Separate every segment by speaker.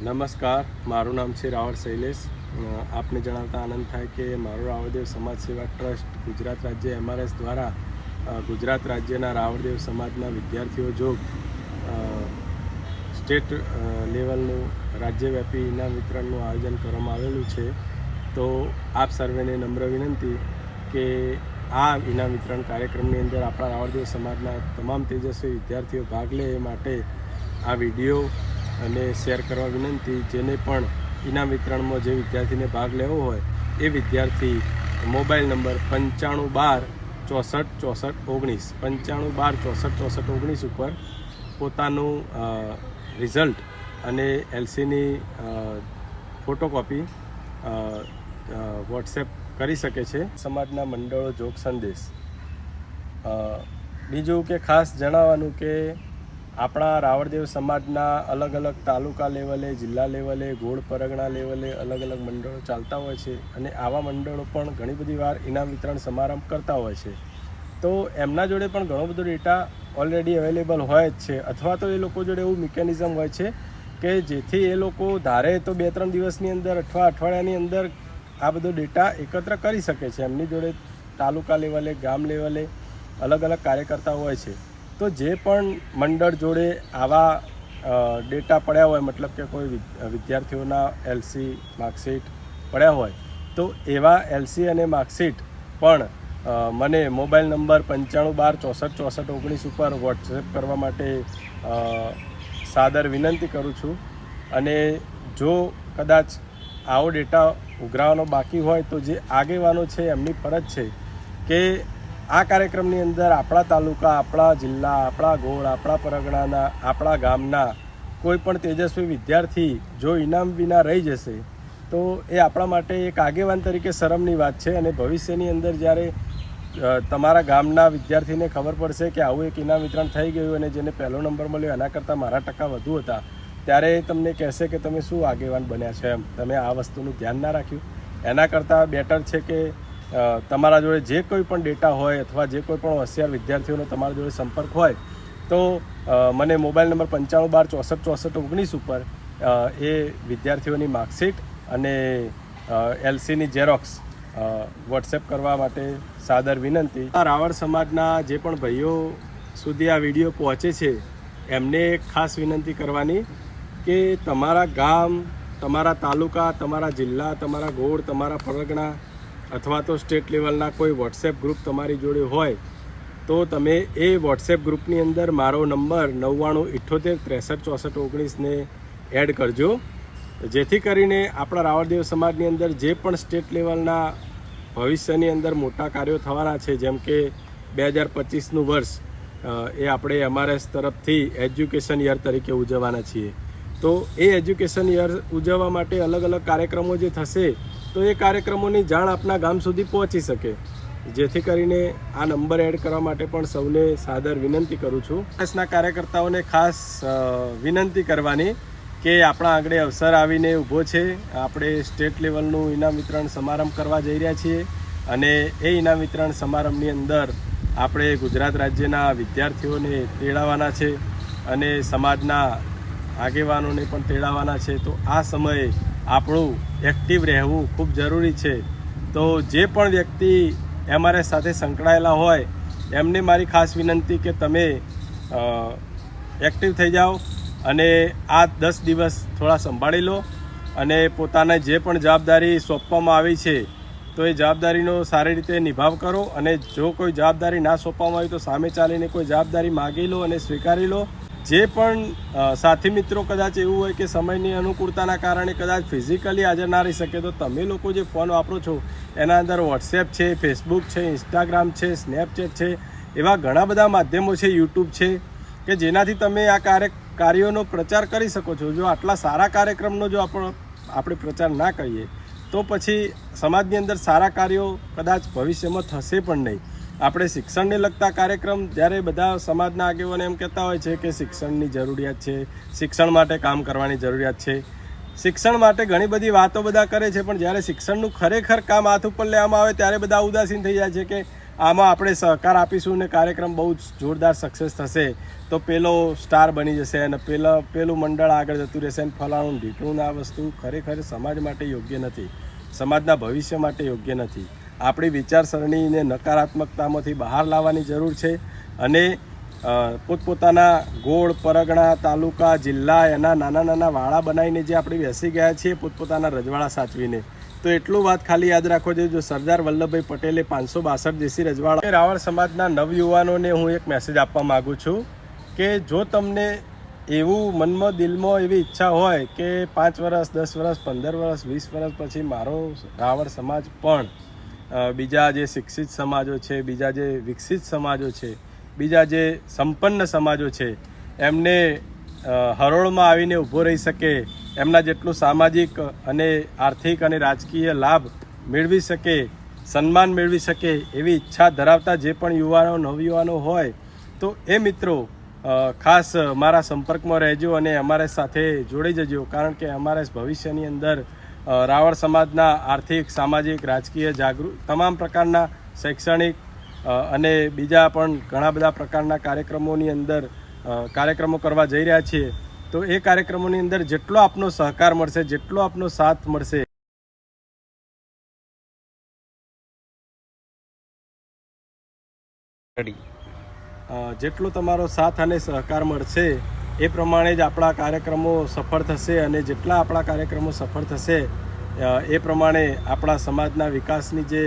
Speaker 1: નમસ્કાર, મારું નામ છે રાવળ શૈલેષ. આપને જણાવતા આનંદ થાય કે મારું રાવળદેવ સમાજ સેવા ટ્રસ્ટ ગુજરાત રાજ્ય એમઆરએસ દ્વારા ગુજરાત રાજ્યના રાવળદેવ સમાજના વિદ્યાર્થીઓ જોગ સ્ટેટ લેવલનું રાજ્યવ્યાપી ઇનામ વિતરણનું આયોજન કરવામાં આવેલું છે, તો આપ સર્વેને નમ્ર વિનંતી કે આ ઇનામ વિતરણ કાર્યક્રમની અંદર આપણા રાવળદેવ સમાજના તમામ તેજસ્વી વિદ્યાર્થીઓ ભાગ લે એ માટે આ વીડિયો અને શેર કરવા વિનંતી, જેને પણ ઇનામ વિતરણમાં જે વિદ્યાર્થીને ભાગ લેવો હોય, એ વિદ્યાર્થી મોબાઈલ નંબર પંચાણું બાર ચોસઠ ચોસઠ ઓગણીસ, પંચાણું બાર ચોસઠ ચોસઠ ઓગણીસ ઉપર પોતાનું રિઝલ્ટ અને એલસીની ફોટોકોપી વોટ્સએપ કરી શકે છે. સમાજના મંડળો, જોગ સંદેશ. બીજું કે ખાસ જણાવવાનું કે આપણા રાવળદેવ સમાજના અલગ અલગ તાલુકા લેવલે, જિલ્લા લેવલે, ગોળ પરગણા લેવલે અલગ અલગ મંડળો ચાલતા હોય છે અને આવા મંડળો પણ ઘણી બધી વાર ઇનામ વિતરણ સમારંભ કરતા હોય છે. તો એમના જોડે પણ ઘણો બધો ડેટા ઓલરેડી અવેલેબલ હોય જ છે અથવા તો એ લોકો જોડે એવું મિકેનિઝમ હોય છે કે જેથી એ લોકો ધારે તો બે ત્રણ દિવસની અંદર અથવા અઠવાડિયાની અંદર આ બધો ડેટા એકત્ર કરી શકે છે. એમની જોડે તાલુકા લેવલે, ગામ લેવલે અલગ અલગ કાર્યકર્તા હોય છે. તો જે પણ મંડળ જોડે આવા ડેટા પડ્યા હોય, મતલબ કે કોઈ વિદ- વિદ્યાર્થીઓના એલસી માર્કશીટ પડ્યા હોય, તો એવા એલસી અને માર્કશીટ પણ મને મોબાઈલ નંબર પંચાણું બાર ચોસઠ ચોસઠ ઓગણીસ ઉપર વોટ્સએપ કરવા માટે સાદર વિનંતી કરું છું. અને જો કદાચ આવો ડેટા ઉઘરાવાનો બાકી હોય, તો જે આગેવાનો છે, એમની ફરજ છે કે આ કાર્યક્રમની અંદર આપણા તાલુકા, આપણા જિલ્લા, આપણા ગોળ, આપણા પરગણાના, આપણા ગામના કોઈ પણ તેજસ્વી વિદ્યાર્થી જો ઇનામ વિના રહી જશે, તો એ આપણા માટે એક આગેવાન તરીકે શરમની વાત છે અને ભવિષ્યની અંદર જ્યારે તમારા ગામના વિદ્યાર્થીને ખબર પડશે કે આવું એક ઇનામ વિતરણ થઈ ગયું અને જેને પહેલો નંબર મળ્યો, એના કરતાં મારા ટકા વધુ હતા, ત્યારે એ તમને કહેશે કે તમે શું આગેવાન બન્યા છો એમ. તમે આ વસ્તુનું ધ્યાન ના રાખ્યું. એના કરતાં બેટર છે કે તમારા જોડે જે કોઈ પણ ડેટા હોય અથવા જે કોઈ પણ હોશિયાર વિદ્યાર્થીઓનો તમારા જોડે સંપર્ક હોય, તો મને મોબાઈલ નંબર પંચાણું બાર ચોસઠ ચોસઠ ઓગણીસ ઉપર એ વિદ્યાર્થીઓની માર્કશીટ અને એલસીની ઝેરોક્સ વોટ્સએપ કરવા માટે સાદર વિનંતી. આ રાવળ સમાજના જે પણ ભાઈઓ સુધી આ વીડિયો પહોંચે છે, એમને એક ખાસ વિનંતી કરવાની કે તમારા ગામ, તમારા તાલુકા, તમારા જિલ્લા, તમારા ગોળ, તમારા પરગણા અથવા તો સ્ટેટ લેવલના કોઈ વોટ્સએપ ગ્રુપ તમારી જોડે હોય, તો તમે એ વોટ્સએપ ગ્રુપની અંદર મારો નંબર નવ્વાણું ઇઠ્ઠોતેર ત્રેસઠ ચોસઠ ઓગણીસને એડ કરજો. જેથી કરીને આપણા રાવળદેવ સમાજની અંદર જે પણ સ્ટેટ લેવલના ભવિષ્યની અંદર મોટા કાર્યો થવાના છે, જેમ કે બે હજાર પચીસનું વર્ષ એ આપણે એમઆરએસ તરફથી એજ્યુકેશન યર તરીકે ઉજવવાના છીએ. તો એ એજ્યુકેશન યર ઉજવવા માટે અલગ અલગ કાર્યક્રમો જે થશે તો એ કાર્યક્રમોની જાણ આપના ગામ સુધી પહોંચી શકે. જેથી કરીને આ નંબર એડ કરવા માટે પણ સૌને સાદર વિનંતી કરું છું. કોંગ્રેસના કાર્યકર્તાઓને ખાસ વિનંતી કરવાની કે આપણા આગળ અવસર આવીને ઊભો છે. આપણે સ્ટેટ લેવલનું ઇનામ વિતરણ સમારંભ કરવા જઈ રહ્યા છીએ અને એ ઇનામ વિતરણ સમારંભની અંદર આપણે ગુજરાત રાજ્યના વિદ્યાર્થીઓને તેડાવવાના છે અને સમાજના આગેવાનોને પણ તેડાવવાના છે. તો આ સમયે આપણું એક્ટિવ રહેવું ખૂબ જરૂરી છે. તો જે પણ વ્યક્તિ એમઆરએસ સાથે સંકળાયેલા હોય, એમને મારી ખાસ વિનંતી કે તમે એક્ટિવ થઈ જાઓ અને આ દસ દિવસ થોડા સંભાળી લો અને પોતાને જે પણ જવાબદારી સોંપવામાં આવી છે, તો એ જવાબદારીનો સારી રીતે નિભાવ કરો અને જો કોઈ જવાબદારી ના સોંપવામાં આવી તો સામે ચાલીને કોઈ જવાબદારી માગી લો અને સ્વીકારી લો. જે પણ સાથી મિત્રો કદાચ એવું હોય કે સમયની અનુકૂળતાના કારણે કદાચ ફિઝિકલી હાજર ના રહી શકે, તો તમે લોકો જે ફોન વાપરો છો, એના અંદર વોટ્સએપ છે ફેસબુક છે ઇન્સ્ટાગ્રામ છે સ્નેપચેટ છે, એવા ઘણા બધા માધ્યમો છે યુટ્યુબ છે, કે જેનાથી તમે આ કાર્ય, કાર્યોનો પ્રચાર કરી શકો છો. જો આટલા સારા કાર્યક્રમનો જો આપણો, આપણે પ્રચાર ના કરીએ, તો પછી સમાજની અંદર સારા કાર્યો કદાચ ભવિષ્યમાં થશે પણ નહીં. આપણે શિક્ષણને લગતા કાર્યક્રમ જ્યારે બધા સમાજના આગેવાનો એમ કહેતા હોય છે કે શિક્ષણની જરૂરિયાત છે, શિક્ષણ માટે કામ કરવાની જરૂરિયાત છે. શિક્ષણ માટે ઘણી બધી વાતો બધા કરે છે, પણ જ્યારે શિક્ષણનું ખરેખર કામ હાથ ઉપર લેવામાં આવે ત્યારે બધા ઉદાસીન થઈ જાય છે કે આમાં આપણે સહકાર આપીશું ને કાર્યક્રમ બહુ જ જોરદાર સક્સેસ થશે. તો પેલો સ્ટાર બની જશે અને પેલા, પેલું મંડળ આગળ જતું રહેશે અને ફલાણું ઢીકણું આ વસ્તુ ખરેખર સમાજ માટે યોગ્ય નથી. સમાજના ભવિષ્ય માટે યોગ્ય નથી. આપણી વિચારસરણીને નકારાત્મકતામાંથી બહાર લાવવાની જરૂર છે અને પોતપોતાના ગોળ, પરગણા, તાલુકા, જિલ્લા, એના નાના નાના વાળા બનાવીને જે આપણે બેસી ગયા છીએ પોતપોતાના રજવાડા સાચવીને. તો એટલું વાત ખાલી યાદ રાખો જોઈએ જો સરદાર વલ્લભભાઈ પટેલે પાંચસો બાસઠ દેશી રજવાડા રાવળ સમાજના નવયુવાનોને હું એક મેસેજ આપવા માગું છું કે જો તમને એવું મનમાં, દિલમાં એવી ઈચ્છા હોય કે પાંચ વર્ષ દસ વર્ષ પંદર વર્ષ વીસ વર્ષ પછી મારો રાવળ સમાજ પણ બીજા જે શિક્ષિત સમાજો છે, બીજા જે વિકસિત સમાજો છે, બીજા જે સંપન્ન સમાજો છે, એમને હરોળમાં આવીને ઊભો રહી શકે, એમના જેટલું સામાજિક અને આર્થિક અને રાજકીય લાભ મેળવી શકે, સન્માન મેળવી શકે એવી ઈચ્છા ધરાવતા જે પણ યુવાનો, નવયુવાનો હોય, તો એ મિત્રો ખાસ મારા સંપર્કમાં રહેજો અને અમારા સાથે જોડી જજો, કારણ કે અમારા ભવિષ્યની અંદર રાવળ સમાજના આર્થિક સામાજિક રાજકીય જાગૃત તમામ પ્રકારના શૈક્ષણિક અને બીજા પણ ઘણા બધા પ્રકારના કાર્યક્રમોની અંદર કાર્યક્રમો કરવા જઈ રહ્યા છીએ. તો એ કાર્યક્રમોની અંદર જેટલો આપનો સહકાર મળશે જેટલો આપનો સાથ મળશે જેટલો તમારો સાથ અને સહકાર મળશે એ પ્રમાણે જ આપણા કાર્યક્રમો સફળ થશે અને જેટલા આપણા કાર્યક્રમો સફળ થશે એ પ્રમાણે આપણા સમાજના વિકાસની જે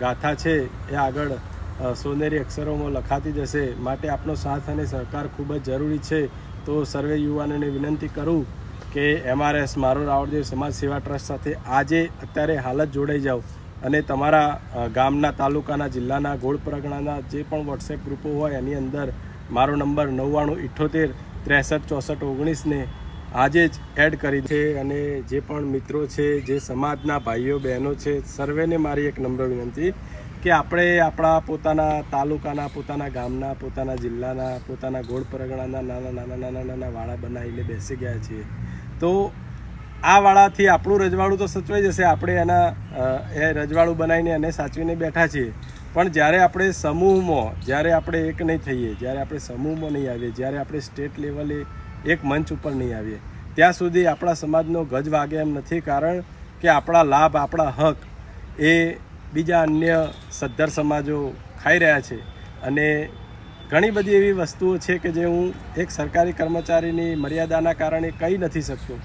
Speaker 1: ગાથા છે એ આગળ સોનેરી અક્ષરોમાં લખાતી જશે. માટે આપનો સાથ અને સહકાર ખૂબ જ જરૂરી છે. તો સર્વે યુવાનોને વિનંતી કરું કે એમઆરએસ મારો રાવળદેવ સમાજ સેવા ટ્રસ્ટ સાથે આજે અત્યારે હાલ જ જોડાઈ જાઓ અને તમારા ગામના, તાલુકાના, જિલ્લાના, ગોળ પરગણાના જે પણ વોટ્સએપ ગ્રુપો હોય એની અંદર મારો નંબર નવ્વાણું ઇઠ્ઠોતેર ત્રેસઠ, ચોસઠ, ઓગણીસને આજે જ એડ કરી છે અને જે પણ મિત્રો છે, જે સમાજના ભાઈઓ, બહેનો છે, સર્વેને મારી એક નમ્ર વિનંતી કે આપણે આપણા પોતાના તાલુકાના, પોતાના ગામના, પોતાના જિલ્લાના, પોતાના ગોળ પરગણાના નાના નાના નાના નાના વાળા બનાવીને બેસી ગયા છીએ. તો આ વાળાથી આપણું રજવાડું તો સચવાઈ જશે. આપણે એના એ રજવાડું બનાવીને એને સાચવીને બેઠા છીએ. પણ જ્યારે આપણે સમૂહમાં, જ્યારે આપણે એક નહીં થઈએ, જ્યારે આપણે સમૂહમાં નહીં આવીએ, જ્યારે આપણે સ્ટેટ લેવલે એક મંચ ઉપર નહીં આવીએ, ત્યાં સુધી આપણા સમાજનો ગજ વાગે એમ નથી કારણ કે આપણા લાભ, આપણા હક એ બીજા અન્ય સદ્ધર સમાજો ખાઈ રહ્યા છે. અને ઘણી બધી એવી વસ્તુઓ છે કે જે હું એક સરકારી કર્મચારીની મર્યાદાના કારણે કહી નથી શકતો,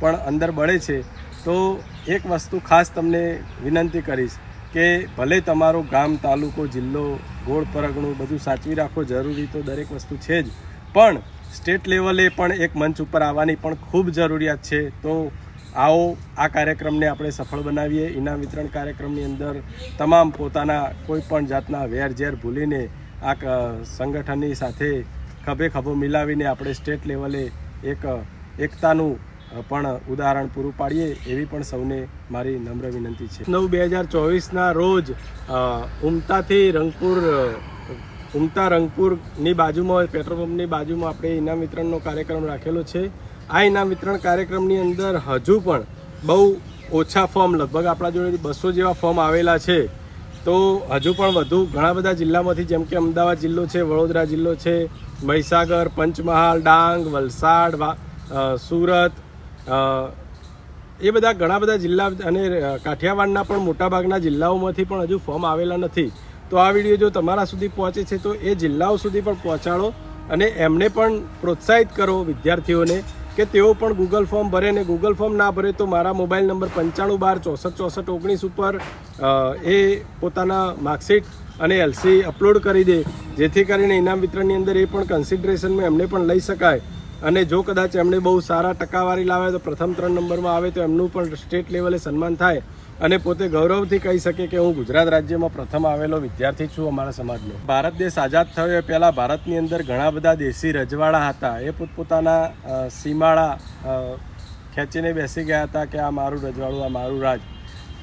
Speaker 1: પણ અંદર બળે છે. તો એક વસ્તુ ખાસ તમને વિનંતી કરીશ. કે ભલે તમારો ગામ, તાલુકો, જિલ્લો ગોળ પરગણું બધું સાચવી રાખો જરૂરી તો દરેક વસ્તુ છે જ. પણ સ્ટેટ લેવલે પણ એક મંચ ઉપર આવવાની પણ ખૂબ જરૂરિયાત છે. તો આવો આ કાર્યક્રમને આપણે સફળ બનાવીએ. ઇનામ વિતરણ કાર્યક્રમની અંદર તમામ પોતાના કોઈ પણ જાતના વેર ઝેર ભૂલીને આ સંગઠનની સાથે ખભે ખભો મિલાવીને આપણે સ્ટેટ લેવલે એક, એકતાનું પણ ઉદાહરણ પૂરું પાડીએ એવી પણ સૌને મારી નમ્ર વિનંતી છે. નવ બે હજાર ચોવીસના રોજ ઉમતાથી રંગપુર ઉમતા રંગપુરની બાજુમાં, પેટ્રોલ પંપની બાજુમાં આપણે ઇનામ વિતરણનો કાર્યક્રમ રાખેલો છે. આ ઇનામ વિતરણ કાર્યક્રમની અંદર હજુ પણ બહુ ઓછા ફોર્મ, લગભગ આપણા જોડે બસો જેવા ફોર્મ આવેલા છે. તો હજુ પણ વધુ ઘણા બધા જિલ્લામાંથી, જેમ કે અમદાવાદ જિલ્લો છે, વડોદરા જિલ્લો છે, મહીસાગર, પંચમહાલ, ડાંગ, વલસાડ સુરત એ બધા ઘણા બધા જિલ્લા અને કાઠિયાવાડના પણ મોટાભાગના જિલ્લાઓમાંથી પણ હજુ ફોર્મ આવેલા નથી. તો આ વીડિયો જો તમારા સુધી પહોંચે છે, તો એ જિલ્લાઓ સુધી પણ પહોંચાડો અને એમને પણ પ્રોત્સાહિત કરો વિદ્યાર્થીઓને કે તેઓ પણ ગૂગલ ફોર્મ ભરે ને ગૂગલ ફોર્મ ના ભરે તો મારા મોબાઈલ નંબર પંચાણું બાર ચોસઠ ચોસઠ ઓગણીસ ઉપર એ પોતાના માર્કશીટ અને એલસી અપલોડ કરી દે. જેથી કરીને ઇનામ વિતરણની અંદર એ પણ કન્સિડરેશનમાં એમને પણ લઈ શકાય. અને જો કદાચ એમણે બહુ સારા ટકાવારી લાવે તો પ્રથમ ત્રણ નંબરમાં આવે તો એમનું પણ સ્ટેટ લેવલે સન્માન થાય અને પોતે ગૌરવથી કહી શકે કે હું ગુજરાત રાજ્યમાં પ્રથમ આવેલો વિદ્યાર્થી છું અમારા સમાજનો. ભારત દેશ આઝાદ થયો એ પહેલાં ભારતની અંદર ઘણા બધા દેશી રજવાડા હતા. એ પોતપોતાના સીમાળા ખેંચીને બેસી ગયા હતા કે આ મારું રજવાડું, આ મારું રાજ.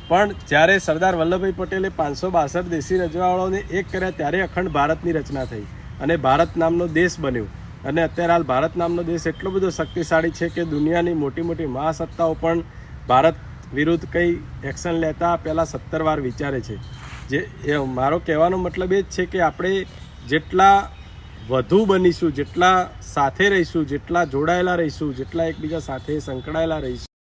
Speaker 1: પણ જ્યારે સરદાર વલ્લભભાઈ પટેલે પાંચસો બાસઠ દેશી રજવાડાઓને એક કર્યા ત્યારે અખંડ ભારતની રચના થઈ અને ભારત નામનો દેશ બન્યો. અને અત્યારે હાલ ભારત નામનો દેશ એટલો બધો શક્તિશાળી છે કે દુનિયાની મોટી મોટી મહાસત્તાઓ પણ ભારત વિરુદ્ધ કંઈ એક્શન લેતા પહેલાં સત્તર વાર વિચારે છે. જે, એ મારો કહેવાનો મતલબ એ જ છે કે આપણે જેટલા વધુ બનીશું, જેટલા સાથે રહીશું, જેટલા જોડાયેલા રહીશું, જેટલા એકબીજા સાથે સંકળાયેલા રહીશું